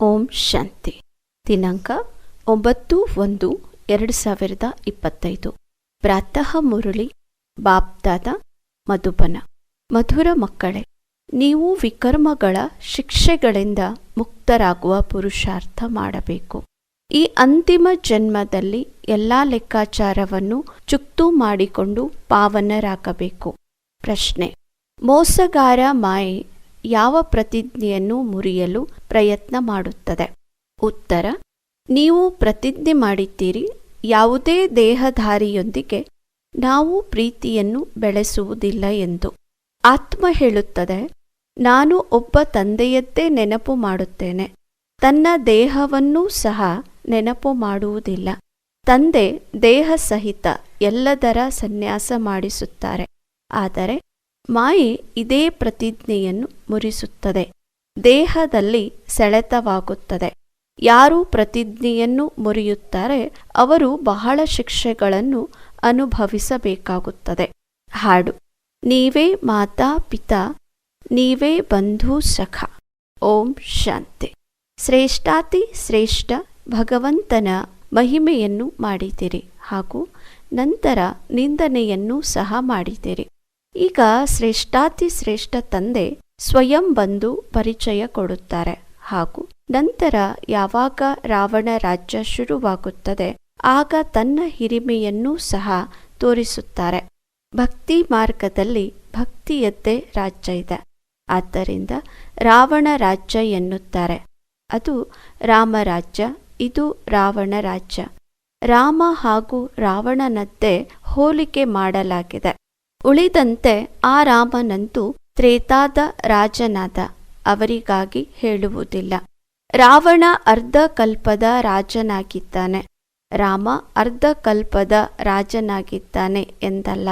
ಓಂ ಶಾಂತಿ. ದಿನಾಂಕ ಒಂಬತ್ತು ಒಂದು ಎರಡು ಸಾವಿರದ ಇಪ್ಪತ್ತೈದು. ಪ್ರಾತಃ ಮುರಳಿ, ಬಾಪ್ದಾದ ಮಧುಬನ. ಮಧುರ ಮಕ್ಕಳೇ, ನೀವು ವಿಕರ್ಮಗಳ ಶಿಕ್ಷೆಗಳಿಂದ ಮುಕ್ತರಾಗುವ ಪುರುಷಾರ್ಥ ಮಾಡಬೇಕು. ಈ ಅಂತಿಮ ಜನ್ಮದಲ್ಲಿ ಎಲ್ಲ ಲೆಕ್ಕಾಚಾರವನ್ನು ಚುಕ್ತು ಮಾಡಿಕೊಂಡು ಪಾವನರಾಗಬೇಕು. ಪ್ರಶ್ನೆ, ಮೋಸಗಾರ ಮಾಯೆ ಯಾವ ಪ್ರತಿಜ್ಞೆಯನ್ನು ಮುರಿಯಲು ಪ್ರಯತ್ನ ಮಾಡುತ್ತದೆ. ಉತ್ತರ, ನೀವು ಪ್ರತಿಜ್ಞೆ ಮಾಡಿದ್ದೀರಿ, ಯಾವುದೇ ದೇಹಧಾರಿಯೊಂದಿಗೆ ನಾವು ಪ್ರೀತಿಯನ್ನು ಬೆಳೆಸುವುದಿಲ್ಲ ಎಂದು. ಆತ್ಮ ಹೇಳುತ್ತದೆ, ನಾನು ಒಬ್ಬ ತಂದೆಯದ್ದೇ ನೆನಪು ಮಾಡುತ್ತೇನೆ, ತನ್ನ ದೇಹವನ್ನೂ ಸಹ ನೆನಪು ಮಾಡುವುದಿಲ್ಲ. ತಂದೆ ದೇಹ ಸಹಿತ ಎಲ್ಲದರ ಸನ್ಯಾಸ ಮಾಡಿಸುತ್ತಾರೆ. ಆದರೆ ಮಾಯೆ ಇದೇ ಪ್ರತಿಜ್ಞೆಯನ್ನು ಮುರಿಸುತ್ತದೆ. ದೇಹದಲ್ಲಿ ಸೆಳೆತವಾಗುತ್ತದೆ. ಯಾರು ಪ್ರತಿಜ್ಞೆಯನ್ನು ಮುರಿಯುತ್ತಾರೆ, ಅವರು ಬಹಳ ಶಿಕ್ಷೆಗಳನ್ನು ಅನುಭವಿಸಬೇಕಾಗುತ್ತದೆ. ಹಾಡು. ನೀವೇ ಮಾತಾ ಪಿತಾ, ನೀವೇ ಬಂಧು ಸಖ. ಓಂ ಶಾಂತಿ. ಶ್ರೇಷ್ಠಾತಿ ಶ್ರೇಷ್ಠ ಭಗವಂತನ ಮಹಿಮೆಯನ್ನು ಮಾಡಿದಿರಿ ಹಾಗೂ ನಂತರ ನಿಂದನೆಯನ್ನು ಸಹ ಮಾಡಿದಿರಿ. ಈಗ ಶ್ರೇಷ್ಠಾತಿ ಶ್ರೇಷ್ಠ ತಂದೆ ಸ್ವಯಂ ಬಂದು ಪರಿಚಯ ಕೊಡುತ್ತಾರೆ. ಹಾಗೂ ನಂತರ ಯಾವಾಗ ರಾವಣ ರಾಜ್ಯ ಶುರುವಾಗುತ್ತದೆ, ಆಗ ತನ್ನ ಹಿರಿಮೆಯನ್ನೂ ಸಹ ತೋರಿಸುತ್ತಾರೆ. ಭಕ್ತಿ ಮಾರ್ಗದಲ್ಲಿ ಭಕ್ತಿಯದ್ದೇ ರಾಜ್ಯ ಇದೆ. ಆದ್ದರಿಂದ ರಾವಣ ರಾಜ್ಯ ಎನ್ನುತ್ತಾರೆ. ಅದು ರಾಮರಾಜ್ಯ ಇದು ರಾವಣ ರಾಜ್ಯ. ರಾಮ ಹಾಗೂ ರಾವಣನದ್ದೇ ಹೋಲಿಕೆ ಮಾಡಲಾಗಿದೆ. ಉಳಿದಂತೆ ಆ ರಾಮನಂತೂ ತ್ರೇತಾದ ರಾಜನಾದ, ಅವರಿಗಾಗಿ ಹೇಳುವುದಿಲ್ಲ. ರಾವಣ ಅರ್ಧಕಲ್ಪದ ರಾಜನಾಗಿದ್ದಾನೆ. ರಾಮ ಅರ್ಧಕಲ್ಪದ ರಾಜನಾಗಿದ್ದಾನೆ ಎಂದಲ್ಲ,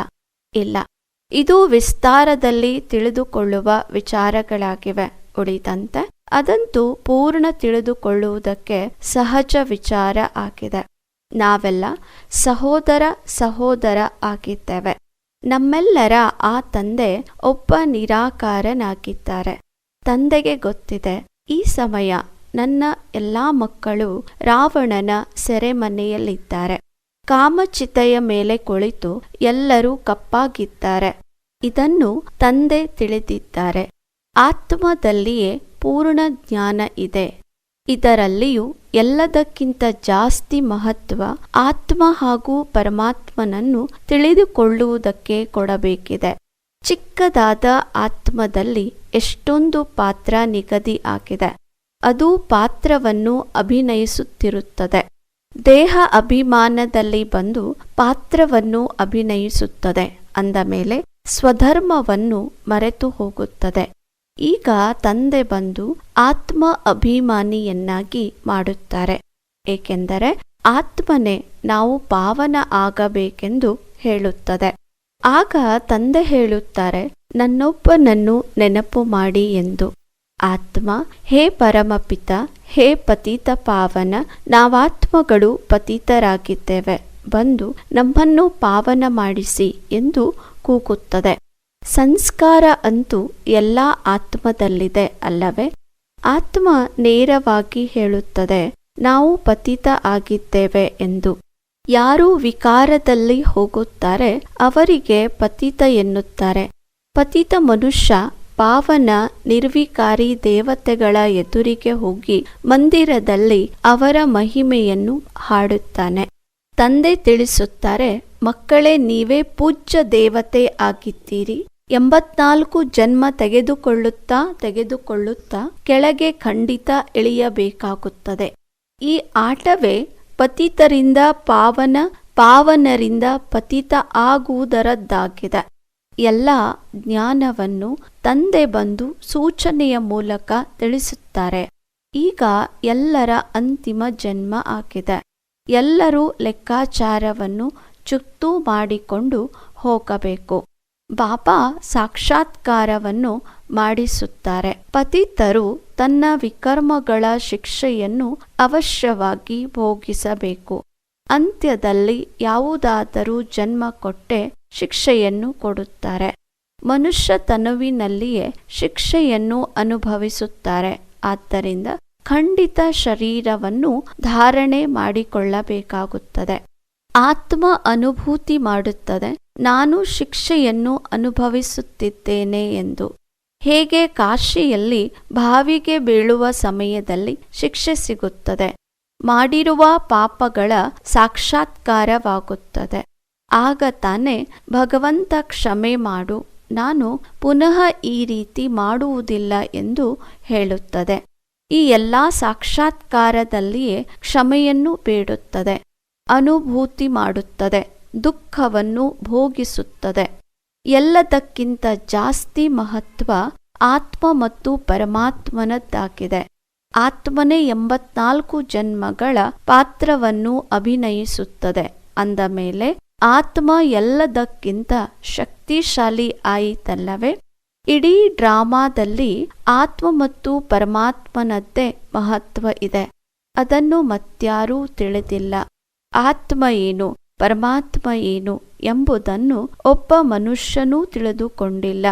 ಇಲ್ಲ. ಇದು ವಿಸ್ತಾರದಲ್ಲಿ ತಿಳಿದುಕೊಳ್ಳುವ ವಿಚಾರಗಳಾಗಿವೆ. ಉಳಿದಂತೆ ಅದಂತೂ ಪೂರ್ಣ ತಿಳಿದುಕೊಳ್ಳುವುದಕ್ಕೆ ಸಹಜ ವಿಚಾರ ಆಗಿದೆ. ನಾವೆಲ್ಲ ಸಹೋದರ ಸಹೋದರ ಆಗಿದ್ದೇವೆ. ನಮ್ಮೆಲ್ಲರ ಆ ತಂದೆ ಒಬ್ಬ ನಿರಾಕಾರನಾಗಿದ್ದಾರೆ. ತಂದೆಗೆ ಗೊತ್ತಿದೆ, ಈ ಸಮಯ ನನ್ನ ಎಲ್ಲಾ ಮಕ್ಕಳು ರಾವಣನ ಸೆರೆಮನೆಯಲ್ಲಿದ್ದಾರೆ. ಕಾಮಚಿತೆಯ ಮೇಲೆ ಕುಳಿತು ಎಲ್ಲರೂ ಕಪ್ಪಾಗಿದ್ದಾರೆ. ಇದನ್ನು ತಂದೆ ತಿಳಿದಿದ್ದಾರೆ. ಆತ್ಮದಲ್ಲಿಯೇ ಪೂರ್ಣ ಜ್ಞಾನ ಇದೆ. ಇದರಲ್ಲಿಯೂ ಎಲ್ಲದಕ್ಕಿಂತ ಜಾಸ್ತಿ ಮಹತ್ವ ಆತ್ಮ ಹಾಗೂ ಪರಮಾತ್ಮನನ್ನು ತಿಳಿದುಕೊಳ್ಳುವುದಕ್ಕೆ ಕೊಡಬೇಕಿದೆ. ಚಿಕ್ಕದಾದ ಆತ್ಮದಲ್ಲಿ ಎಷ್ಟೊಂದು ಪಾತ್ರ ನಿಗದಿ ಆಗಿದೆ. ಅದು ಪಾತ್ರವನ್ನು ಅಭಿನಯಿಸುತ್ತಿರುತ್ತದೆ. ದೇಹ ಅಭಿಮಾನದಲ್ಲಿ ಬಂದು ಪಾತ್ರವನ್ನು ಅಭಿನಯಿಸುತ್ತದೆ. ಅಂದ ಮೇಲೆ ಸ್ವಧರ್ಮವನ್ನು ಮರೆತು ಹೋಗುತ್ತದೆ. ಈಗ ತಂದೆ ಬಂದು ಆತ್ಮ ಅಭಿಮಾನಿಯನ್ನಾಗಿ ಮಾಡುತ್ತಾರೆ. ಏಕೆಂದರೆ ಆತ್ಮನೇ ನಾವು ಪಾವನ ಆಗಬೇಕೆಂದು ಹೇಳುತ್ತದೆ. ಆಗ ತಂದೆ ಹೇಳುತ್ತಾರೆ, ನನ್ನೊಬ್ಬನನ್ನು ನೆನಪು ಮಾಡಿ ಎಂದು. ಆತ್ಮ, ಹೇ ಪರಮಪಿತ, ಹೇ ಪತಿತ ಪಾವನ, ನಾವಾತ್ಮಗಳು ಪತಿತರಾಗಿದ್ದೇವೆ. ಬಂದು ನಮ್ಮನ್ನು ಪಾವನ ಮಾಡಿಸಿ ಎಂದು ಕೂಗುತ್ತದೆ. ಸಂಸ್ಕಾರ ಅಂತೂ ಎಲ್ಲ ಆತ್ಮದಲ್ಲಿದೆ ಅಲ್ಲವೇ? ಆತ್ಮ ನೇರವಾಗಿ ಹೇಳುತ್ತದೆ, ನಾವು ಪತಿತ ಆಗಿದ್ದೇವೆ ಎಂದು. ಯಾರು ವಿಕಾರದಲ್ಲಿ ಹೋಗುತ್ತಾರೆ, ಅವರಿಗೆ ಪತಿತ ಎನ್ನುತ್ತಾರೆ. ಪತಿತ ಮನುಷ್ಯ ಪಾವನ ನಿರ್ವಿಕಾರಿ ದೇವತೆಗಳ ಎದುರಿಗೆ ಹೋಗಿ ಮಂದಿರದಲ್ಲಿ ಅವರ ಮಹಿಮೆಯನ್ನು ಹಾಡುತ್ತಾನೆ. ತಂದೆ ತಿಳಿಸುತ್ತಾರೆ, ಮಕ್ಕಳೇ, ನೀವೇ ಪೂಜ್ಯ ದೇವತೆ ಆಗಿದ್ದೀರಿ. ಎಂಬತ್ನಾಲ್ಕು ಜನ್ಮ ತೆಗೆದುಕೊಳ್ಳುತ್ತಾ ತೆಗೆದುಕೊಳ್ಳುತ್ತಾ ಕೆಳಗೆ ಖಂಡಿತ ಇಳಿಯಬೇಕಾಗುತ್ತದೆ. ಈ ಆಟವೇ ಪತಿತರಿಂದ ಪಾವನ, ಪಾವನರಿಂದ ಪತಿತ ಆಗುವುದರದ್ದಾಗಿದೆ. ಎಲ್ಲ ಜ್ಞಾನವನ್ನು ತಂದೆ ಬಂದು ಸೂಚನೆಯ ಮೂಲಕ ತಿಳಿಸುತ್ತಾರೆ. ಈಗ ಎಲ್ಲರ ಅಂತಿಮ ಜನ್ಮ ಆಗಿದೆ. ಎಲ್ಲರೂ ಲೆಕ್ಕಾಚಾರವನ್ನು ಚುಕ್ತು ಮಾಡಿಕೊಂಡು ಹೋಗಬೇಕು. ಬಾಬಾ ಸಾಕ್ಷಾತ್ಕಾರವನ್ನು ಮಾಡಿಸುತ್ತಾರೆ. ಪತಿತರು ತನ್ನ ವಿಕರ್ಮಗಳ ಶಿಕ್ಷೆಯನ್ನು ಅವಶ್ಯವಾಗಿ ಭೋಗಿಸಬೇಕು. ಅಂತ್ಯದಲ್ಲಿ ಯಾವುದಾದರೂ ಜನ್ಮ ಕೊಟ್ಟೆ ಶಿಕ್ಷೆಯನ್ನು ಕೊಡುತ್ತಾರೆ. ಮನುಷ್ಯ ತನುವಿನಲ್ಲಿಯೇ ಶಿಕ್ಷೆಯನ್ನು ಅನುಭವಿಸುತ್ತಾರೆ. ಆದ್ದರಿಂದ ಖಂಡಿತ ಶರೀರವನ್ನು ಧಾರಣೆ ಮಾಡಿಕೊಳ್ಳಬೇಕಾಗುತ್ತದೆ. ಆತ್ಮ ಅನುಭೂತಿ ಮಾಡುತ್ತದೆ. ನಾನು ಶಿಕ್ಷೆಯನ್ನು ಅನುಭವಿಸುತ್ತಿದ್ದೇನೆ ಎಂದು. ಹೇಗೆ ಕಾಶಿಯಲ್ಲಿ ಬಾವಿಗೆ ಬೀಳುವ ಸಮಯದಲ್ಲಿ ಶಿಕ್ಷೆ ಸಿಗುತ್ತದೆ. ಮಾಡಿರುವ ಪಾಪಗಳ ಸಾಕ್ಷಾತ್ಕಾರವಾಗುತ್ತದೆ. ಆಗ ತಾನೇ ಭಗವಂತ ಕ್ಷಮೆ ಮಾಡು. ನಾನು ಪುನಃ ಈ ರೀತಿ ಮಾಡುವುದಿಲ್ಲ ಎಂದು ಹೇಳುತ್ತದೆ. ಈ ಎಲ್ಲ ಸಾಕ್ಷಾತ್ಕಾರದಲ್ಲಿಯೇ ಕ್ಷಮೆಯನ್ನು ಬೇಡುತ್ತದೆ. ಅನುಭೂತಿ ಮಾಡುತ್ತದೆ, ದುಃಖವನ್ನು ಭೋಗಿಸುತ್ತದೆ. ಎಲ್ಲದಕ್ಕಿಂತ ಜಾಸ್ತಿ ಮಹತ್ವ ಆತ್ಮ ಮತ್ತು ಪರಮಾತ್ಮನದ್ದಾಗಿದೆ. ಆತ್ಮನೇ ಎಂಬತ್ನಾಲ್ಕು ಜನ್ಮಗಳ ಪಾತ್ರವನ್ನು ಅಭಿನಯಿಸುತ್ತದೆ. ಅಂದ ಮೇಲೆ, ಆತ್ಮ ಎಲ್ಲದಕ್ಕಿಂತ ಶಕ್ತಿಶಾಲಿ ಆಯಿತಲ್ಲವೇ? ಇಡೀ ಡ್ರಾಮಾದಲ್ಲಿ ಆತ್ಮ ಮತ್ತು ಪರಮಾತ್ಮನದ್ದೇ ಮಹತ್ವ ಇದೆ. ಅದನ್ನು ಮತ್ಯಾರೂ ತಿಳಿದಿಲ್ಲ. ಆತ್ಮ ಏನು, ಪರಮಾತ್ಮ ಏನು ಎಂಬುದನ್ನು ಒಬ್ಬ ಮನುಷ್ಯನೂ ತಿಳಿದುಕೊಂಡಿಲ್ಲ.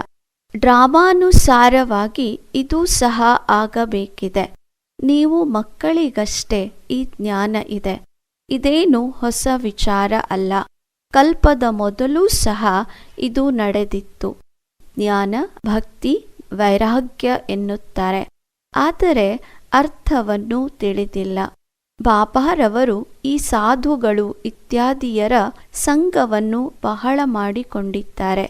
ಡ್ರಾಮಾನುಸಾರವಾಗಿ ಇದು ಸಹ ಆಗಬೇಕಿದೆ. ನೀವು ಮಕ್ಕಳಿಗಷ್ಟೇ ಈ ಜ್ಞಾನ ಇದೆ. ಇದೇನು ಹೊಸ ವಿಚಾರ ಅಲ್ಲ. ಕಲ್ಪದ ಮೊದಲೂ ಸಹ ಇದು ನಡೆದಿತ್ತು. ಜ್ಞಾನ, ಭಕ್ತಿ, ವೈರಾಗ್ಯ ಎನ್ನುತ್ತಾರೆ. ಆದರೆ ಅರ್ಥವನ್ನು ತಿಳಿದಿಲ್ಲ. ಬಾಬಾರವರು ಈ ಸಾಧುಗಳು ಇತ್ಯಾದಿಯರ ಸಂಘವನ್ನು ಬಹಳ ಮಾಡಿಕೊಂಡಿದ್ದಾರೆ.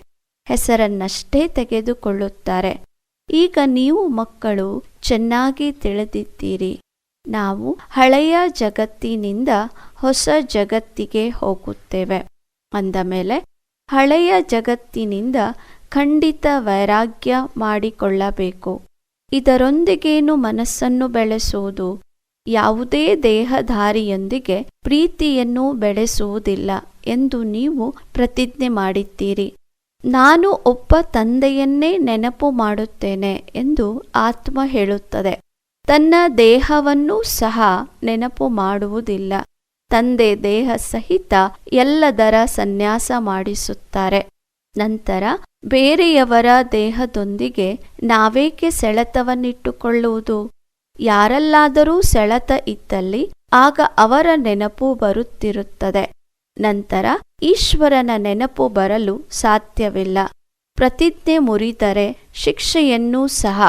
ಹೆಸರನ್ನಷ್ಟೇ ತೆಗೆದುಕೊಳ್ಳುತ್ತಾರೆ. ಈಗ ನೀವು ಮಕ್ಕಳು ಚೆನ್ನಾಗಿ ತಿಳಿದಿದ್ದೀರಿ. ನಾವು ಹಳೆಯ ಜಗತ್ತಿನಿಂದ ಹೊಸ ಜಗತ್ತಿಗೆ ಹೋಗುತ್ತೇವೆ. ಅಂದ ಮೇಲೆ ಹಳೆಯ ಜಗತ್ತಿನಿಂದ ಖಂಡಿತ ವೈರಾಗ್ಯ ಮಾಡಿಕೊಳ್ಳಬೇಕು. ಇದರೊಂದಿಗೇನು ಮನಸ್ಸನ್ನು ಬೆಳೆಸುವುದು? ಯಾವುದೇ ದೇಹಧಾರಿಯೊಂದಿಗೆ ಪ್ರೀತಿಯನ್ನು ಬೆಳೆಸುವುದಿಲ್ಲ ಎಂದು ನೀವು ಪ್ರತಿಜ್ಞೆ ಮಾಡಿದ್ದೀರಿ. ನಾನು ಒಬ್ಬ ತಂದೆಯನ್ನೇ ನೆನಪು ಮಾಡುತ್ತೇನೆ ಎಂದು ಆತ್ಮ ಹೇಳುತ್ತದೆ. ತನ್ನ ದೇಹವನ್ನೂ ಸಹ ನೆನಪು ಮಾಡುವುದಿಲ್ಲ. ತಂದೆ ದೇಹ ಸಹಿತ ಎಲ್ಲದರ ಸನ್ಯಾಸ ಮಾಡಿಸುತ್ತಾರೆ. ನಂತರ ಬೇರೆಯವರ ದೇಹದೊಂದಿಗೆ ನಾವೇಕೆ ಸೆಳೆತವನ್ನಿಟ್ಟುಕೊಳ್ಳುವುದು? ಯಾರಲ್ಲಾದರೂ ಸೆಳೆತ ಇದ್ದಲ್ಲಿ ಆಗ ಅವರ ನೆನಪು ಬರುತ್ತಿರುತ್ತದೆ. ನಂತರ ಈಶ್ವರನ ನೆನಪು ಬರಲು ಸಾಧ್ಯವಿಲ್ಲ. ಪ್ರತಿಜ್ಞೆ ಮುರಿದರೆ ಶಿಕ್ಷೆಯನ್ನೂ ಸಹ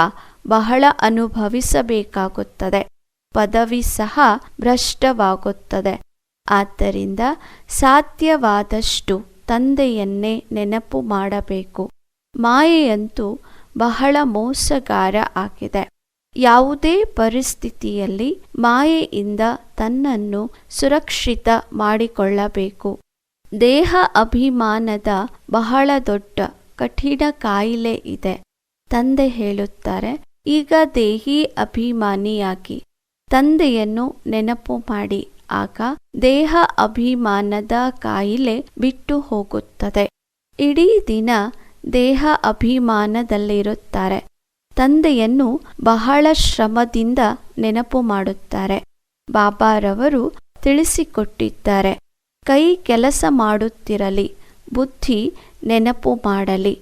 ಬಹಳ ಅನುಭವಿಸಬೇಕಾಗುತ್ತದೆ. ಪದವಿ ಸಹ ಭ್ರಷ್ಟವಾಗುತ್ತದೆ. ಆದ್ದರಿಂದ ಸಾಧ್ಯವಾದಷ್ಟು ತಂದೆಯನ್ನೇ ನೆನಪು ಮಾಡಬೇಕು. ಮಾಯೆಯಂತೂ ಬಹಳ ಮೋಸಗಾರ ಆಗಿದೆ. ಯಾವುದೇ ಪರಿಸ್ಥಿತಿಯಲ್ಲಿ ಮಾಯೆಯಿಂದ ತನ್ನನ್ನು ಸುರಕ್ಷಿತ ಮಾಡಿಕೊಳ್ಳಬೇಕು. ದೇಹ ಅಭಿಮಾನದ ಬಹಳ ದೊಡ್ಡ ಕಠಿಣ ಕಾಯಿಲೆ ಇದೆ, ತಂದೆ ಹೇಳುತ್ತಾರೆ. ಈಗ ದೇಹಿ ಅಭಿಮಾನಿಯಾಗಿ, ತಂದೆಯನ್ನು ನೆನಪು ಮಾಡಿ. ಆಗ ದೇಹ ಅಭಿಮಾನದ ಕಾಯಿಲೆ ಬಿಟ್ಟು ಹೋಗುತ್ತದೆ. ಇಡೀ ದಿನ ದೇಹ ಅಭಿಮಾನದಲ್ಲಿರುತ್ತಾರೆ. ತಂದೆಯನ್ನು ಬಹಳ ಶ್ರಮದಿಂದ ನೆನಪು ಮಾಡುತ್ತಾರೆ. ಬಾಬಾರವರು ತಿಳಿಸಿಕೊಟ್ಟಿದ್ದಾರೆ, ಕೈ ಕೆಲಸ ಮಾಡುತ್ತಿರಲಿ, ಬುದ್ಧಿ ನೆನಪು ಮಾಡಲಿ.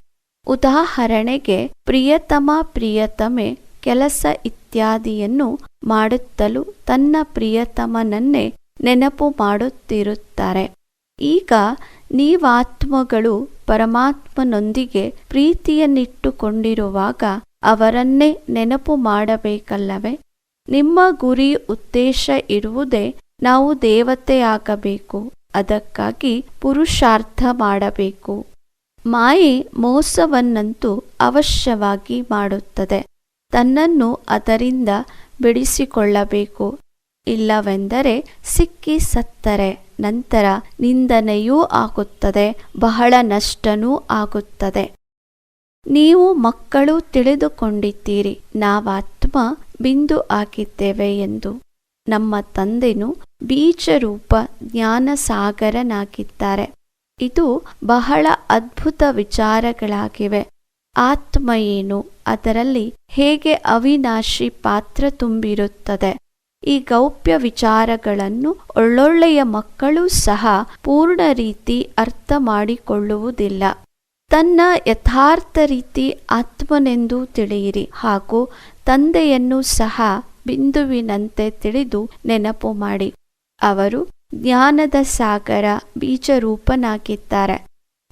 ಉದಾಹರಣೆಗೆ, ಪ್ರಿಯತಮ ಪ್ರಿಯತಮೆ ಕೆಲಸ ಇತ್ಯಾದಿಯನ್ನು ಮಾಡುತ್ತಲೂ ತನ್ನ ಪ್ರಿಯತಮನನ್ನೇ ನೆನಪು ಮಾಡುತ್ತಿರುತ್ತಾರೆ. ಈಗ ನೀವಾತ್ಮಗಳು ಪರಮಾತ್ಮನೊಂದಿಗೆ ಪ್ರೀತಿಯನ್ನಿಟ್ಟುಕೊಂಡಿರುವಾಗ ಅವರನ್ನೇ ನೆನಪು ಮಾಡಬೇಕಲ್ಲವೇ? ನಿಮ್ಮ ಗುರಿ ಉದ್ದೇಶ ಇರುವುದೇ ನಾವು ದೇವತೆಯಾಗಬೇಕು, ಅದಕ್ಕಾಗಿ ಪುರುಷಾರ್ಥ ಮಾಡಬೇಕು. ಮಾಯೆ ಮೋಸವನ್ನಂತೂ ಅವಶ್ಯವಾಗಿ ಮಾಡುತ್ತದೆ. ತನ್ನನ್ನು ಅದರಿಂದ ಬಿಡಿಸಿಕೊಳ್ಳಬೇಕು. ಇಲ್ಲವೆಂದರೆ ಸಿಕ್ಕಿ ಸತ್ತರೆ, ನಂತರ ನಿಂದನೆಯೂ ಆಗುತ್ತದೆ, ಬಹಳ ನಷ್ಟನೂ ಆಗುತ್ತದೆ. ನೀವು ಮಕ್ಕಳು ತಿಳಿದುಕೊಂಡಿದ್ದೀರಿ, ನಾವಾತ್ಮ ಬಿಂದು ಆಗಿದ್ದೇವೆ ಎಂದು. ನಮ್ಮ ತಂದೆನು ಬೀಜರೂಪ ಜ್ಞಾನಸಾಗರನಾಗಿದ್ದಾರೆ. ಇದು ಬಹಳ ಅದ್ಭುತ ವಿಚಾರಗಳಾಗಿವೆ. ಆತ್ಮ ಏನು, ಅದರಲ್ಲಿ ಹೇಗೆ ಅವಿನಾಶಿ ಪಾತ್ರ ತುಂಬಿರುತ್ತದೆ? ಈ ಗೌಪ್ಯ ವಿಚಾರಗಳನ್ನು ಒಳ್ಳೊಳ್ಳೆಯ ಮಕ್ಕಳು ಸಹ ಪೂರ್ಣ ರೀತಿ ಅರ್ಥ ಮಾಡಿಕೊಳ್ಳುವುದಿಲ್ಲ. ತನ್ನ ಯಥಾರ್ಥ ರೀತಿ ಆತ್ಮನೆಂದು ತಿಳಿಯಿರಿ ಹಾಗೂ ತಂದೆಯನ್ನು ಸಹ ಬಿಂದುವಿನಂತೆ ತಿಳಿದು ನೆನಪು ಮಾಡಿ. ಅವರು ಜ್ಞಾನದ ಸಾಗರ ಬೀಜರೂಪನಾಗಿದ್ದಾರೆ.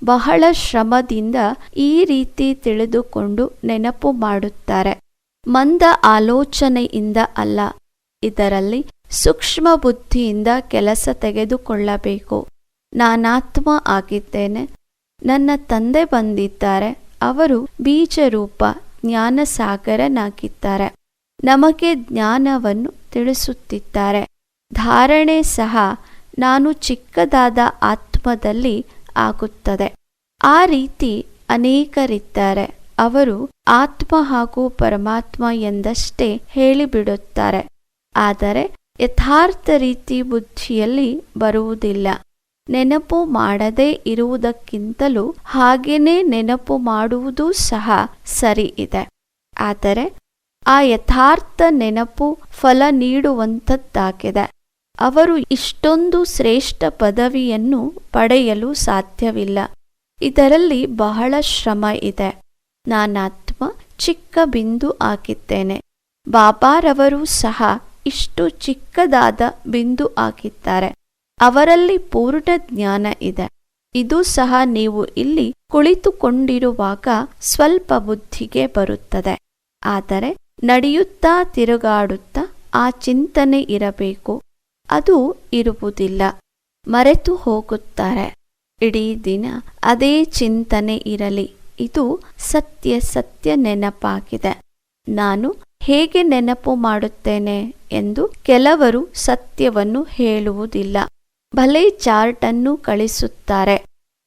ಬಹಳ ಶ್ರಮದಿಂದ ಈ ರೀತಿ ತಿಳಿದುಕೊಂಡು ನೆನಪು ಮಾಡುತ್ತಾರೆ. ಮಂದ ಆಲೋಚನೆಯಿಂದ ಅಲ್ಲ, ಇದರಲ್ಲಿ ಸೂಕ್ಷ್ಮ ಬುದ್ಧಿಯಿಂದ ಕೆಲಸ ತೆಗೆದುಕೊಳ್ಳಬೇಕು. ನಾನಾತ್ಮ ಆಗಿದ್ದೇನೆ ನನ್ನ ತಂದೆ ಬಂದಿದ್ದಾರೆ. ಅವರು ಬೀಜರೂಪ ಜ್ಞಾನಸಾಗರನಾಗಿದ್ದಾರೆ. ನಮಗೆ ಜ್ಞಾನವನ್ನು ತಿಳಿಸುತ್ತಿದ್ದಾರೆ. ಧಾರಣೆ ಸಹ ನಾನು ಚಿಕ್ಕದಾದ ಆತ್ಮದಲ್ಲಿ ಆಗುತ್ತದೆ. ಆ ರೀತಿ ಅನೇಕರಿದ್ದಾರೆ. ಅವರು ಆತ್ಮ ಹಾಗೂ ಪರಮಾತ್ಮ ಎಂದಷ್ಟೇ ಹೇಳಿಬಿಡುತ್ತಾರೆ. ಆದರೆ ಯಥಾರ್ಥ ರೀತಿ ಬುದ್ಧಿಯಲ್ಲಿ ಬರುವುದಿಲ್ಲ. ನೆನಪು ಮಾಡದೇ ಇರುವುದಕ್ಕಿಂತಲೂ ಹಾಗೇನೇ ನೆನಪು ಮಾಡುವುದೂ ಸಹ ಸರಿ ಇದೆ. ಆದರೆ ಆ ಯಥಾರ್ಥ ನೆನಪು ಫಲ ನೀಡುವಂಥದ್ದಾಗಿದೆ. ಅವರು ಇಷ್ಟೊಂದು ಶ್ರೇಷ್ಠ ಪದವಿಯನ್ನು ಪಡೆಯಲು ಸಾಧ್ಯವಿಲ್ಲ. ಇದರಲ್ಲಿ ಬಹಳ ಶ್ರಮ ಇದೆ. ನಾನಾತ್ಮ ಚಿಕ್ಕ ಬಿಂದು ಆಗಿದ್ದೇನೆ ಬಾಬಾರವರು ಸಹ ಇಷ್ಟು ಚಿಕ್ಕದಾದ ಬಿಂದು ಆಗಿದ್ದಾರೆ ಅವರಲ್ಲಿ ಪೂರ್ಣ ಜ್ಞಾನ ಇದೆ. ಇದು ಸಹ ನೀವು ಇಲ್ಲಿ ಕುಳಿತುಕೊಂಡಿರುವಾಗ ಸ್ವಲ್ಪ ಬುದ್ಧಿಗೆ ಬರುತ್ತದೆ. ಆದರೆ ನಡೆಯುತ್ತಾ ತಿರುಗಾಡುತ್ತಾ ಆ ಚಿಂತನೆ ಇರಬೇಕು. ಅದು ಇರುವುದಿಲ್ಲ. ಮರೆತು ಹೋಗುತ್ತಾರೆ. ಇಡೀ ದಿನ ಅದೇ ಚಿಂತನೆ ಇರಲಿ. ಇದು ಸತ್ಯ ಸತ್ಯ ನೆನಪಾಗಿದೆ. ನಾನು ಹೇಗೆ ನೆನಪು ಮಾಡುತ್ತೇನೆ ಎಂದು ಕೆಲವರು ಸತ್ಯವನ್ನು ಹೇಳುವುದಿಲ್ಲ. ಭಲೆ ಚಾರ್ಟನ್ನು ಕಳಿಸುತ್ತಾರೆ.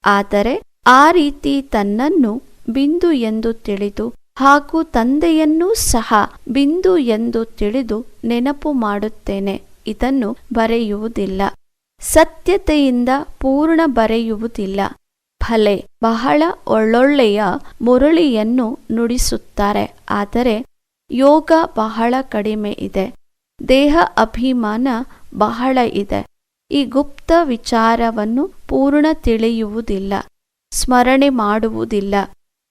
ಆದರೆ ಆ ರೀತಿ ತನ್ನನ್ನು ಬಿಂದು ಎಂದು ತಿಳಿದು ಹಾಗೂ ತಂದೆಯನ್ನೂ ಸಹ ಬಿಂದು ಎಂದು ತಿಳಿದು ನೆನಪು ಮಾಡುತ್ತೇನೆ. ಇದನ್ನು ಬರೆಯುವುದಿಲ್ಲ. ಸತ್ಯತೆಯಿಂದ ಪೂರ್ಣ ಬರೆಯುವುದಿಲ್ಲ. ಭಲೆ ಬಹಳ ಒಳ್ಳೊಳ್ಳೆಯ ಮುರಳಿಯನ್ನು ನುಡಿಸುತ್ತಾರೆ. ಆದರೆ ಯೋಗ ಬಹಳ ಕಡಿಮೆ ಇದೆ. ದೇಹ ಅಭಿಮಾನ ಬಹಳ ಇದೆ. ಈ ಗುಪ್ತ ವಿಚಾರವನ್ನು ಪೂರ್ಣ ತಿಳಿಯುವುದಿಲ್ಲ, ಸ್ಮರಣೆ ಮಾಡುವುದಿಲ್ಲ.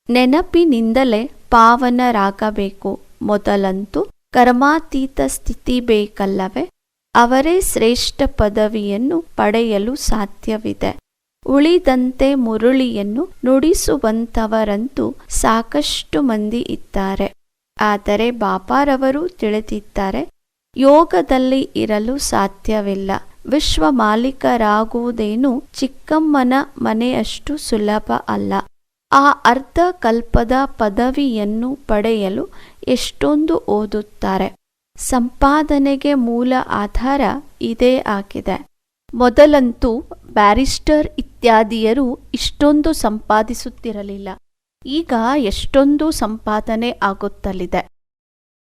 ನೆನಪಿನಿಂದಲೇ ಪಾವನರಾಗಬೇಕು. ಮೊದಲಂತೂ ಕರ್ಮಾತೀತ ಸ್ಥಿತಿ ಬೇಕಲ್ಲವೇ? ಅವರೇ ಶ್ರೇಷ್ಠ ಪದವಿಯನ್ನು ಪಡೆಯಲು ಸಾಧ್ಯವಿದೆ. ಉಳಿದಂತೆ ಮುರುಳಿಯನ್ನು ನುಡಿಸುವಂಥವರಂತೂ ಸಾಕಷ್ಟು ಮಂದಿ ಇದ್ದಾರೆ. ಆದರೆ ಬಾಪಾರವರು ತಿಳಿದಿದ್ದಾರೆ, ಯೋಗದಲ್ಲಿ ಇರಲು ಸಾಧ್ಯವಿಲ್ಲ. ವಿಶ್ವ ಮಾಲೀಕರಾಗುವುದೇನು ಚಿಕ್ಕಮ್ಮನ ಮನೆಯಷ್ಟು ಸುಲಭ ಅಲ್ಲ. ಆ ಅರ್ಧ ಕಲ್ಪದ ಪದವಿಯನ್ನು ಪಡೆಯಲು ಎಷ್ಟೊಂದು ಓದುತ್ತಾರೆ. ಸಂಪಾದನೆಗೆ ಮೂಲ ಆಧಾರ ಇದೇ ಆಗಿದೆ. ಮೊದಲಂತೂ ಬ್ಯಾರಿಸ್ಟರ್ ಇತ್ಯಾದಿಯರು ಇಷ್ಟೊಂದು ಸಂಪಾದಿಸುತ್ತಿರಲಿಲ್ಲ. ಈಗ ಎಷ್ಟೊಂದು ಸಂಪಾದನೆ ಆಗುತ್ತಲಿದೆ.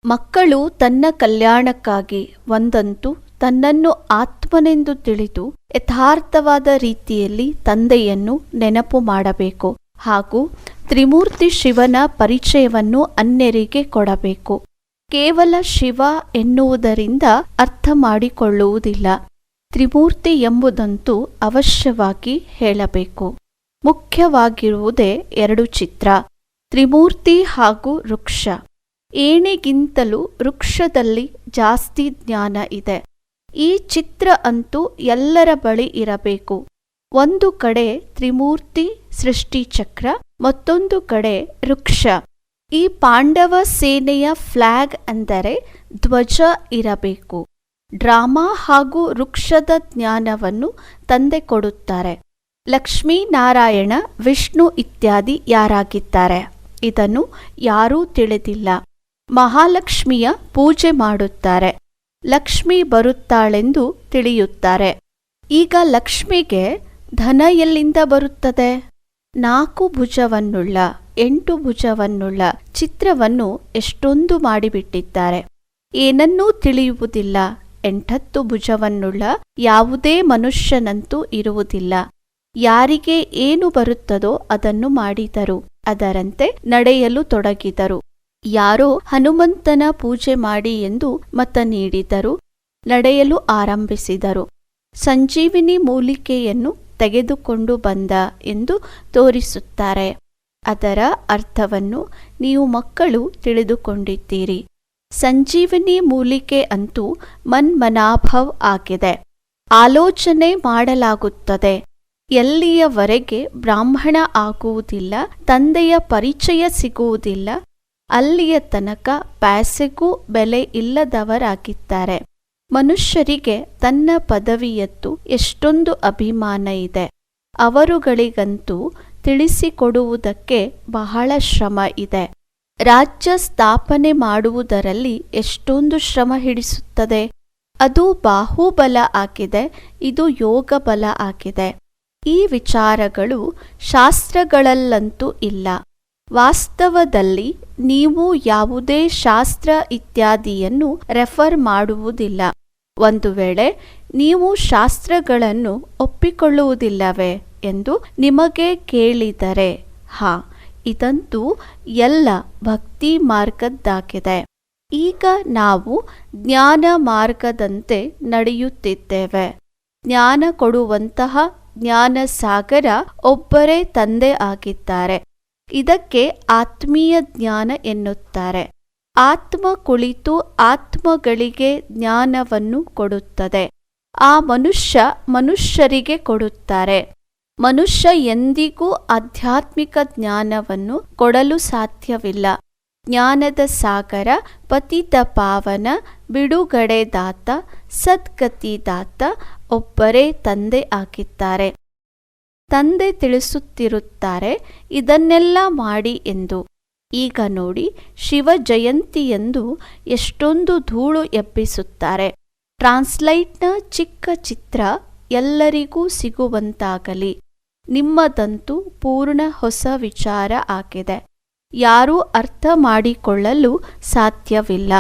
ಮಕ್ಕಳು ತನ್ನ ಕಲ್ಯಾಣಕ್ಕಾಗಿ ಒಂದಂತೂ ತನ್ನನ್ನು ಆತ್ಮನೆಂದು ತಿಳಿದು ಯಥಾರ್ಥವಾದ ರೀತಿಯಲ್ಲಿ ತಂದೆಯನ್ನು ನೆನಪು ಮಾಡಬೇಕು ಹಾಗೂ ತ್ರಿಮೂರ್ತಿ ಶಿವನ ಪರಿಚಯವನ್ನು ಅನ್ಯರಿಗೆ ಕೊಡಬೇಕು. ಕೇವಲ ಶಿವ ಎನ್ನುವುದರಿಂದ ಅರ್ಥ ಮಾಡಿಕೊಳ್ಳುವುದಿಲ್ಲ. ತ್ರಿಮೂರ್ತಿ ಎಂಬುದಂತೂ ಅವಶ್ಯವಾಗಿ ಹೇಳಬೇಕು. ಮುಖ್ಯವಾಗಿರುವುದೇ ಎರಡು ಚಿತ್ರ. ತ್ರಿಮೂರ್ತಿ ಹಾಗೂ ವೃಕ್ಷ. ಏಣಿಗಿಂತಲೂ ವೃಕ್ಷದಲ್ಲಿ ಜಾಸ್ತಿ ಜ್ಞಾನ ಇದೆ. ಈ ಚಿತ್ರ ಅಂತೂ ಎಲ್ಲರ ಬಳಿ ಇರಬೇಕು. ಒಂದು ಕಡೆ ತ್ರಿಮೂರ್ತಿ ಸೃಷ್ಟಿಚಕ್ರ ಮತ್ತೊಂದು ಕಡೆ ವೃಕ್ಷ. ಈ ಪಾಂಡವ ಸೇನೆಯ ಫ್ಲಾಗ್ ಅಂದರೆ ಧ್ವಜ ಇರಬೇಕು. ಡ್ರಾಮಾ ಹಾಗೂ ವೃಕ್ಷದ ಜ್ಞಾನವನ್ನು ತಂದೆ ಕೊಡುತ್ತಾರೆ. ಲಕ್ಷ್ಮೀನಾರಾಯಣ, ವಿಷ್ಣು ಇತ್ಯಾದಿ ಯಾರಾಗಿದ್ದಾರೆ? ಇದನ್ನು ಯಾರೂ ತಿಳಿದಿಲ್ಲ. ಮಹಾಲಕ್ಷ್ಮಿಯ ಪೂಜೆ ಮಾಡುತ್ತಾರೆ. ಲಕ್ಷ್ಮಿ ಬರುತ್ತಾಳೆಂದು ತಿಳಿಯುತ್ತಾರೆ. ಈಗ ಲಕ್ಷ್ಮಿಗೆ ಧನ ಎಲ್ಲಿಂದ ಬರುತ್ತದೆ? ನಾಲ್ಕು ಭುಜವನ್ನುಳ್ಳ, ಎಂಟು ಭುಜವನ್ನುಳ್ಳ ಚಿತ್ರವನ್ನು ಎಷ್ಟೊಂದು ಮಾಡಿಬಿಟ್ಟಿದ್ದಾರೆ. ಏನನ್ನೂ ತಿಳಿಯುವುದಿಲ್ಲ. ಎಂಟತ್ತು ಭುಜವನ್ನುಳ್ಳ ಯಾವುದೇ ಮನುಷ್ಯನಂತೂ ಇರುವುದಿಲ್ಲ. ಯಾರಿಗೆ ಏನು ಬರುತ್ತದೋ ಅದನ್ನು ಮಾಡಿದರು. ಅದರಂತೆ ನಡೆಯಲು ತೊಡಗಿದರು. ಯಾರೋ ಹನುಮಂತನ ಪೂಜೆ ಮಾಡಿ ಎಂದು ಮತ ನೀಡಿದರು. ನಡೆಯಲು ಆರಂಭಿಸಿದರು. ಸಂಜೀವಿನಿ ಮೂಲಿಕೆಯನ್ನು ತೆಗೆದುಕೊಂಡು ಬಂದ ಎಂದು ತೋರಿಸುತ್ತಾರೆ. ಅದರ ಅರ್ಥವನ್ನು ನೀವು ಮಕ್ಕಳು ತಿಳಿದುಕೊಂಡಿದ್ದೀರಿ. ಸಂಜೀವಿನಿ ಮೂಲಿಕೆ ಅಂತೂ ಮನ್ಮನಾಭವ್ ಆಗಿದೆ. ಆಲೋಚನೆ ಮಾಡಲಾಗುತ್ತದೆ. ಎಲ್ಲಿಯವರೆಗೆ ಬ್ರಾಹ್ಮಣ ಆಗುವುದಿಲ್ಲ, ತಂದೆಯ ಪರಿಚಯ ಸಿಗುವುದಿಲ್ಲ ಅಲ್ಲಿಯ ತನಕ ಪ್ಯಾಸೆಗೂ ಬೆಲೆ ಇಲ್ಲದವರಾಗಿದ್ದಾರೆ. ಮನುಷ್ಯರಿಗೆ ತನ್ನ ಪದವಿಯತ್ತು ಎಷ್ಟೊಂದು ಅಭಿಮಾನ ಇದೆ. ಅವರುಗಳಿಗಂತೂ ತಿಳಿಸಿಕೊಡುವುದಕ್ಕೆ ಬಹಳ ಶ್ರಮ ಇದೆ. ರಾಜ್ಯ ಸ್ಥಾಪನೆ ಮಾಡುವುದರಲ್ಲಿ ಎಷ್ಟೊಂದು ಶ್ರಮ ಹಿಡಿಸುತ್ತದೆ. ಅದು ಬಾಹುಬಲ ಆಗಿದೆ, ಇದು ಯೋಗ ಬಲ ಆಗಿದೆ. ಈ ವಿಚಾರಗಳು ಶಾಸ್ತ್ರಗಳಲ್ಲಂತೂ ಇಲ್ಲ. ವಾಸ್ತವದಲ್ಲಿ ನೀವು ಯಾವುದೇ ಶಾಸ್ತ್ರ ಇತ್ಯಾದಿಯನ್ನು ರೆಫರ್ ಮಾಡುವುದಿಲ್ಲ. ಒಂದು ವೇಳೆ ನೀವು ಶಾಸ್ತ್ರಗಳನ್ನು ಒಪ್ಪಿಕೊಳ್ಳುವುದಿಲ್ಲವೇ ಎಂದು ನಿಮಗೆ ಕೇಳಿದರೆ, ಹಾ, ಇದಂತೂ ಎಲ್ಲ ಭಕ್ತಿ ಮಾರ್ಗದ್ದಾಗಿದೆ. ಈಗ ನಾವು ಜ್ಞಾನ ಮಾರ್ಗದಂತೆ ನಡೆಯುತ್ತಿದ್ದೇವೆ. ಜ್ಞಾನ ಕೊಡುವಂತಹ ಜ್ಞಾನ ಸಾಗರ ಒಬ್ಬರೇ ತಂದೆ ಆಗಿದ್ದಾರೆ. ಇದಕ್ಕೆ ಆತ್ಮೀಯ ಜ್ಞಾನ ಎನ್ನುತ್ತಾರೆ. ಆತ್ಮ ಕುಳಿತು ಆತ್ಮಗಳಿಗೆ ಜ್ಞಾನವನ್ನು ಕೊಡುತ್ತದೆ. ಆ ಮನುಷ್ಯ ಮನುಷ್ಯರಿಗೆ ಕೊಡುತ್ತಾರೆ. ಮನುಷ್ಯ ಎಂದಿಗೂ ಆಧ್ಯಾತ್ಮಿಕ ಜ್ಞಾನವನ್ನು ಕೊಡಲು ಸಾಧ್ಯವಿಲ್ಲ. ಜ್ಞಾನದ ಸಾಗರ, ಪತಿತ ಪಾವನ, ಬಿಡುಗಡೆದಾತ, ಸದ್ಗತಿದಾತ ಒಬ್ಬರೇ ತಂದೆ ಆಗಿದ್ದಾರೆ. ತಂದೆ ತಿಳಿಸುತ್ತಿರುತ್ತಾರೆ, ಇದನ್ನೆಲ್ಲ ಮಾಡಿ ಎಂದು. ಈಗ ನೋಡಿ ಶಿವ ಜಯಂತಿಯೆಂದು ಎಷ್ಟೊಂದು ಧೂಳು ಎಬ್ಬಿಸುತ್ತಾರೆ. ಟ್ರಾನ್ಸ್ಲೈಟ್ನ ಚಿಕ್ಕ ಚಿತ್ರ ಎಲ್ಲರಿಗೂ ಸಿಗುವಂತಾಗಲಿ. ನಿಮ್ಮದಂತೂ ಪೂರ್ಣ ಹೊಸ ವಿಚಾರ ಆಗಿದೆ. ಯಾರೂ ಅರ್ಥ ಮಾಡಿಕೊಳ್ಳಲು ಸಾಧ್ಯವಿಲ್ಲ.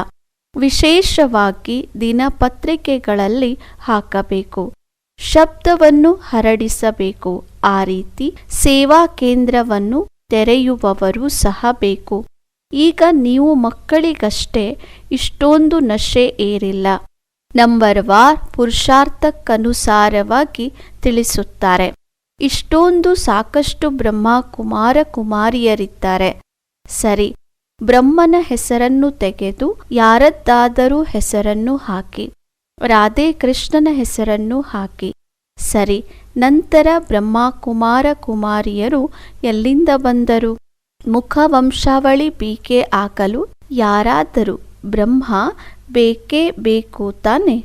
ವಿಶೇಷವಾಗಿ ದಿನಪತ್ರಿಕೆಗಳಲ್ಲಿ ಹಾಕಬೇಕು. ಶಬ್ದವನ್ನು ಹರಡಿಸಬೇಕು. ಆ ರೀತಿ ಸೇವಾ ಕೇಂದ್ರವನ್ನು ತೆರೆಯುವವರು ಸಹ ಬೇಕು. ಈಗ ನೀವು ಮಕ್ಕಳಿಗಷ್ಟೇ ಇಷ್ಟೊಂದು ನಶೆ ಏರಿಲ್ಲ. ನಂಬರ್ ವಾರ್ ಪುರುಷಾರ್ಥಕ್ಕನುಸಾರವಾಗಿ ತಿಳಿಸುತ್ತಾರೆ. ಇಷ್ಟೊಂದು ಸಾಕಷ್ಟು ಬ್ರಹ್ಮ ಕುಮಾರ ಕುಮಾರಿಯರಿದ್ದಾರೆ. ಸರಿ, ಬ್ರಹ್ಮನ ಹೆಸರನ್ನು ತೆಗೆದು ಯಾರದ್ದಾದರೂ ಹೆಸರನ್ನು ಹಾಕಿ, ರಾಧೆ ಕೃಷ್ಣನ ಹೆಸರನ್ನು ಹಾಕಿ. ಸರಿ, ನಂತರ ಬ್ರಹ್ಮ ಕುಮಾರ ಕುಮಾರಿಯರು ಎಲ್ಲಿಂದ ಬಂದರು? ಮುಖವಂಶಾವಳಿ ಬೀಕೆ ಹಾಕಲು ಯಾರಾದರೂ ಬ್ರಹ್ಮ ಬೇಕೇ ಬೇಕು ತಾನೆ?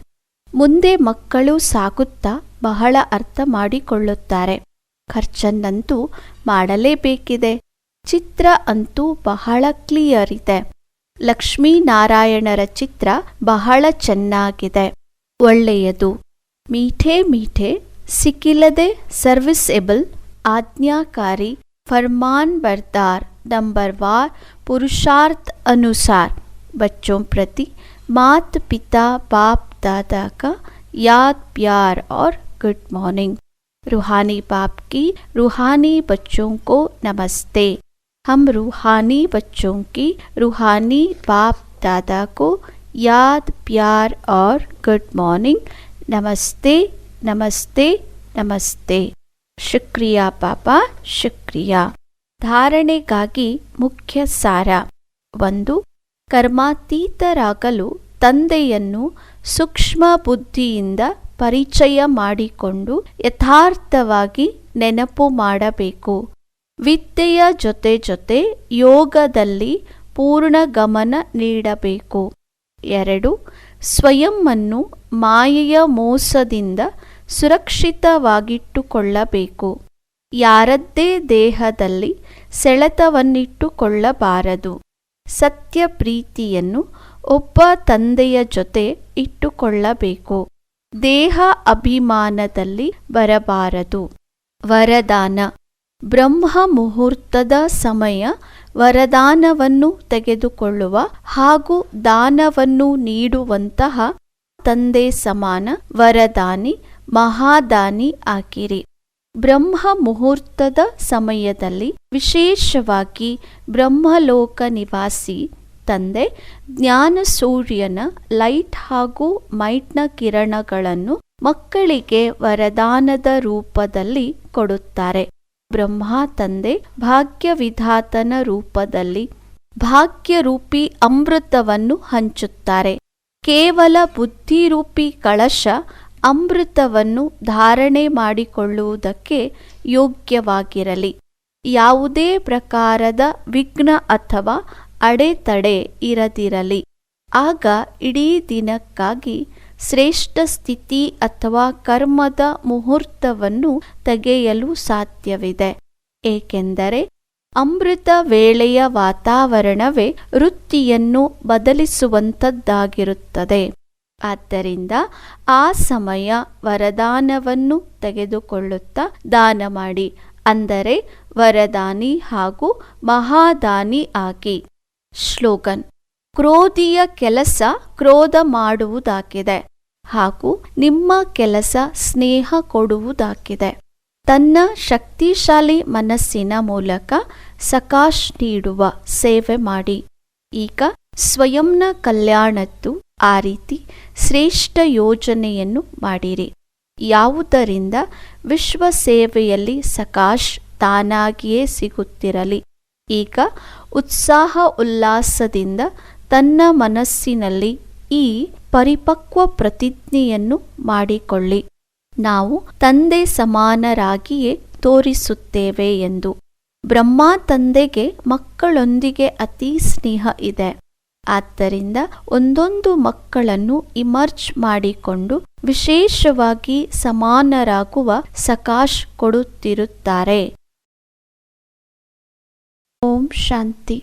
ಮುಂದೆ ಮಕ್ಕಳು ಸಾಕುತ್ತಾ ಬಹಳ ಅರ್ಥ ಮಾಡಿಕೊಳ್ಳುತ್ತಾರೆ. ಖರ್ಚನ್ನಂತೂ ಮಾಡಲೇಬೇಕಿದೆ. ಚಿತ್ರ ಅಂತೂ ಬಹಳ ಕ್ಲಿಯರ್ ಇದೆ ಲಕ್ಷ್ಮೀನಾರಾಯಣರ ಚಿತ್ರ ಬಹಳ ಚೆನ್ನಾಗಿದೆ. ಒಳ್ಳೆಯದು. मीठे मीठे, सिकिलदे सर्विसेबल आज्ञाकारी, फरमान बरदार नंबरवार पुरुषार्थ अनुसार, बच्चों प्रति मात पिता बाप, दादा का याद, प्यार और गुड मॉर्निंग रूहानी बाप की रूहानी बच्चों को नमस्ते। हम रूहानी बच्चों की रूहानी बाप, दादा को याद, प्यार और गुड मॉर्निंग ನಮಸ್ತೆ ನಮಸ್ತೆ ನಮಸ್ತೆ. ಶುಕ್ರಿಯಾ ಪಾಪ, ಶುಕ್ರಿಯಾ. ಧಾರಣೆಗಾಗಿ ಮುಖ್ಯ ಸಾರ. ಒಂದು, ಕರ್ಮಾತೀತರಾಗಲು ತಂದೆಯನ್ನು ಸೂಕ್ಷ್ಮ ಬುದ್ಧಿಯಿಂದ ಪರಿಚಯ ಮಾಡಿಕೊಂಡು ಯಥಾರ್ಥವಾಗಿ ನೆನಪು ಮಾಡಬೇಕು. ವಿದ್ಯೆಯ ಜೊತೆ ಜೊತೆ ಯೋಗದಲ್ಲಿ ಪೂರ್ಣ ಗಮನ ನೀಡಬೇಕು. ಎರಡು ಸ್ವಯಂವನ್ನು ಮಾಯೆಯ ಮೋಸದಿಂದ ಸುರಕ್ಷಿತವಾಗಿಟ್ಟುಕೊಳ್ಳಬೇಕು. ಯಾರದ್ದೇ ದೇಹದಲ್ಲಿ ಸೆಳೆತವನ್ನಿಟ್ಟುಕೊಳ್ಳಬಾರದು. ಸತ್ಯ ಪ್ರೀತಿಯನ್ನು ಒಬ್ಬ ತಂದೆಯ ಜೊತೆ ಇಟ್ಟುಕೊಳ್ಳಬೇಕು. ದೇಹ ಅಭಿಮಾನದಲ್ಲಿ ಬರಬಾರದು. ವರದಾನ. ಬ್ರಹ್ಮ ಮುಹೂರ್ತದ ಸಮಯ ವರದಾನವನ್ನು ತೆಗೆದುಕೊಳ್ಳುವ ಹಾಗೂ ದಾನವನ್ನು ನೀಡುವಂತಹ ತಂದೆ ಸಮಾನ, ವರದಾನಿ, ಮಹಾದಾನಿ ಆಗಿರಿ ಬ್ರಹ್ಮ ಮುಹೂರ್ತದ ಸಮಯದಲ್ಲಿ ವಿಶೇಷವಾಗಿ ಬ್ರಹ್ಮಲೋಕ ನಿವಾಸಿ ತಂದೆ ಜ್ಞಾನ ಸೂರ್ಯನ ಲೈಟ್ ಹಾಗೂ ಮೈಟ್ನ ಕಿರಣಗಳನ್ನು ಮಕ್ಕಳಿಗೆ ವರದಾನದ ರೂಪದಲ್ಲಿ ಕೊಡುತ್ತಾರೆ. ಬ್ರಹ್ಮ ತಂದೆ ಭಾಗ್ಯವಿಧಾತನ ರೂಪದಲ್ಲಿ ಭಾಗ್ಯರೂಪಿ ಅಮೃತವನ್ನು ಹಂಚುತ್ತಾರೆ. ಕೇವಲ ಬುದ್ಧಿರೂಪಿ ಕಳಶ ಅಮೃತವನ್ನು ಧಾರಣೆ ಮಾಡಿಕೊಳ್ಳುವುದಕ್ಕೆ ಯೋಗ್ಯವಾಗಿರಲಿ. ಯಾವುದೇ ಪ್ರಕಾರದ ವಿಘ್ನ ಅಥವಾ ಅಡೆತಡೆ ಇರದಿರಲಿ. ಆಗ ಇಡೀ ದಿನಕ್ಕಾಗಿ ಶ್ರೇಷ್ಠ ಸ್ಥಿತಿ ಅಥವಾ ಕರ್ಮದ ಮುಹೂರ್ತವನ್ನು ತೆಗೆಯಲು ಸಾಧ್ಯವಿದೆ. ಏಕೆಂದರೆ ಅಮೃತ ವೇಳೆಯ ವಾತಾವರಣವೇ ವೃತ್ತಿಯನ್ನು ಬದಲಿಸುವಂಥದ್ದಾಗಿರುತ್ತದೆ. ಆದ್ದರಿಂದ ಆ ಸಮಯ ವರದಾನವನ್ನು ತೆಗೆದುಕೊಳ್ಳುತ್ತಾ ದಾನ ಮಾಡಿ. ಅಂದರೆ ವರದಾನಿ ಹಾಗೂ ಮಹಾದಾನಿ ಆಗಿ. ಶ್ಲೋಗನ್ ಕ್ರೋಧಿಯ ಕೆಲಸ ಕ್ರೋಧ ಮಾಡುವುದಾಗಿದೆ. ಹಾಗೂ ನಿಮ್ಮ ಕೆಲಸ ಸ್ನೇಹ ಕೊಡುವುದಾಗಿದೆ. ತನ್ನ ಶಕ್ತಿಶಾಲಿ ಮನಸ್ಸಿನ ಮೂಲಕ ಸಕಾಶ್ ನೀಡುವ ಸೇವೆ ಮಾಡಿ. ಈಗ ಸ್ವಯಂನ ಕಲ್ಯಾಣದ್ದು ಆ ರೀತಿ ಶ್ರೇಷ್ಠ ಯೋಜನೆಯನ್ನು ಮಾಡಿರಿ. ಯಾವುದರಿಂದ ವಿಶ್ವ ಸೇವೆಯಲ್ಲಿ ಸಕಾಶ್ ತಾನಾಗಿಯೇ ಸಿಗುತ್ತಿರಲಿ. ಈಗ ಉತ್ಸಾಹ ಉಲ್ಲಾಸದಿಂದ ತನ್ನ ಮನಸ್ಸಿನಲ್ಲಿ ಈ ಪರಿಪಕ್ವ ಪ್ರತಿಜ್ಞೆಯನ್ನು ಮಾಡಿಕೊಳ್ಳಿ. ನಾವು ತಂದೆ ಸಮಾನರಾಗಿಯೇ ತೋರಿಸುತ್ತೇವೆ ಎಂದು. ಬ್ರಹ್ಮ ತಂದೆಗೆ ಮಕ್ಕಳೊಂದಿಗೆ ಅತಿ ಸ್ನೇಹ ಇದೆ. ಆದ್ದರಿಂದ ಒಂದೊಂದು ಮಕ್ಕಳನ್ನು ಇಮರ್ಜ್ ಮಾಡಿಕೊಂಡು ವಿಶೇಷವಾಗಿ ಸಮಾನರಾಗುವ ಸಕಾಶ್ ಕೊಡುತ್ತಿರುತ್ತಾರೆ. ಓಂ ಶಾಂತಿ.